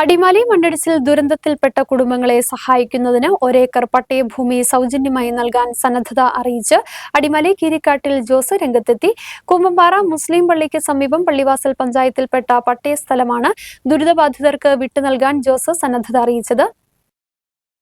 അടിമാലി മണ്ണിടിച്ചിൽ ദുരന്തത്തിൽപ്പെട്ട കുടുംബങ്ങളെ സഹായിക്കുന്നതിന് ഒരേക്കർ പട്ടയഭൂമി സൗജന്യമായി നൽകാൻ സന്നദ്ധത അറിയിച്ച് അടിമാലി കീരിക്കാട്ടിൽ ജോസ് രംഗത്തെത്തി. കുമ്പമ്പാറ മുസ്ലിം പള്ളിക്ക് സമീപം പള്ളിവാസൽ പഞ്ചായത്തിൽപ്പെട്ട പട്ടയ സ്ഥലമാണ് ദുരിതബാധിതർക്ക് വിട്ടു നൽകാൻ ജോസ് സന്നദ്ധത അറിയിച്ചത്.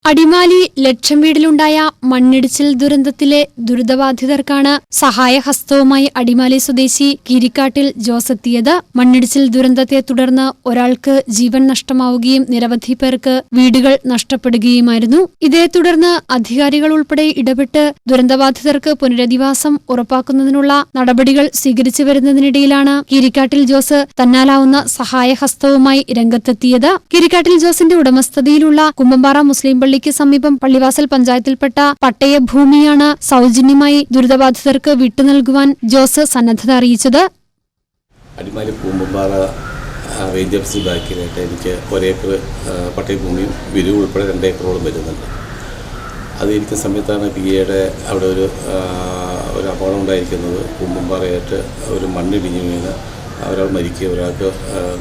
അടിമാലി ലക്ഷം വീടിലുണ്ടായ മണ്ണിടിച്ചിൽ ദുരന്തത്തിലെ ദുരിതബാധിതർക്കാണ് സഹായഹസ്തവുമായി അടിമാലി സ്വദേശി കിരിക്കാട്ടിൽ ജോസെത്തിയത് മണ്ണിടിച്ചിൽ ദുരന്തത്തെ തുടർന്ന് ഒരാൾക്ക് ജീവൻ നഷ്ടമാവുകയും നിരവധി പേർക്ക് വീടുകൾ നഷ്ടപ്പെടുകയുമായിരുന്നു. ഇതേ തുടർന്ന് അധികാരികൾ ഉൾപ്പെടെ ഇടപെട്ട് ദുരന്തബാധിതർക്ക് പുനരധിവാസം ഉറപ്പാക്കുന്നതിനുള്ള നടപടികൾ സ്വീകരിച്ചു വരുന്നതിനിടയിലാണ് കിരിക്കാട്ടിൽ ജോസ് തന്നാലാവുന്ന സഹായഹസ്തവുമായി രംഗത്തെത്തിയത്. കിരിക്കാട്ടിൽ ജോസിന്റെ ഉടമസ്ഥതയിലുള്ള കുമ്പമ്പാറ മുസ്ലിം പള്ളിക്ക് സമീപം പള്ളിവാസൽ പഞ്ചായത്തിൽപ്പെട്ട പട്ടയ ഭൂമിയാണ് സൗജന്യമായി ദുരിതബാധിതർക്ക് വിട്ടു നൽകുവാൻ ജോസ് സന്നദ്ധത അറിയിച്ചത്. അടിമാലി പൂമ്പമ്പാറ ആ, റേഞ്ച് ഓഫീസ് ബാക്കിലായിട്ട് എനിക്ക് ഒരേക്കർ പട്ടയഭൂമിയും വിരിവ് ഉൾപ്പെടെ രണ്ട് ഏക്കറോളം വരുന്നുണ്ട്. അത് ഇരിക്കുന്ന സമയത്താണ് പി എയുടെ അവിടെ ഒരു ഒരു അപകടം ഉണ്ടായിരിക്കുന്നത്. പൂമ്പമ്പാറയായിട്ട് ഒരു മണ്ണിടിഞ്ഞു വീണ് ഒരാൾ മരിക്കുകയും ഒരാൾക്ക്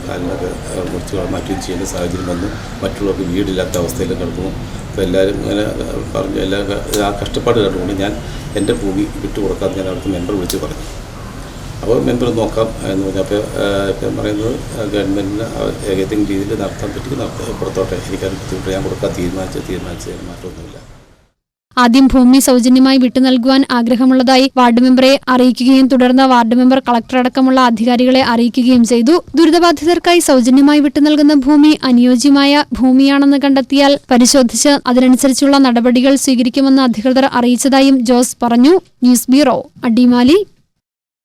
കാലിനൊക്കെ മുറിച്ച് മാറ്റുകയും ചെയ്യുന്ന സാഹചര്യം വന്നു. മറ്റുള്ളവർക്ക് വീടില്ലാത്ത അവസ്ഥയിൽ കിടക്കുന്നു. അപ്പോൾ എല്ലാവരും ഇങ്ങനെ പറഞ്ഞു എല്ലാ ആ കഷ്ടപ്പാട് കണ്ടുകൊണ്ട് ഞാൻ എന്റെ ഭൂമി വിട്ടു കൊടുക്കാൻ ഞാൻ അവിടുത്തെ മെമ്പർ വിളിച്ച് പറഞ്ഞു. അപ്പോൾ മെമ്പർ നോക്കാം എന്ന് പറഞ്ഞു. അപ്പോൾ ഇപ്പം പറയുന്നത് ഗവൺമെന്റിന് ഏതെങ്കിലും രീതിയിൽ നടത്താൻ പറ്റുമെങ്കിൽ നടത്ത പുറത്തോട്ടെ എനിക്കത് ബുദ്ധിമുട്ട്. ഞാൻ കൊടുക്കാൻ തീരുമാനിച്ച തീരുമാനിച്ചതിന് മാറ്റമൊന്നുമില്ല. ആദ്യം ഭൂമി സൗജന്യമായി വിട്ടു നൽകുവാൻ ആഗ്രഹമുള്ളതായി വാർഡ് മെമ്പറെ അറിയിക്കുകയും തുടർന്ന് വാർഡ് മെമ്പർ കളക്ടറടക്കമുള്ള അധികാരികളെ അറിയിക്കുകയും ചെയ്തു. ദുരിതബാധിതർക്കായി സൗജന്യമായി വിട്ടു നൽകുന്ന ഭൂമി അനുയോജ്യമായ ഭൂമിയാണെന്ന് കണ്ടെത്തിയാൽ പരിശോധിച്ച് അതിനനുസരിച്ചുള്ള നടപടികൾ സ്വീകരിക്കുമെന്ന് അധികൃതർ അറിയിച്ചതായും ജോസ് പറഞ്ഞു. News bureau Adimali.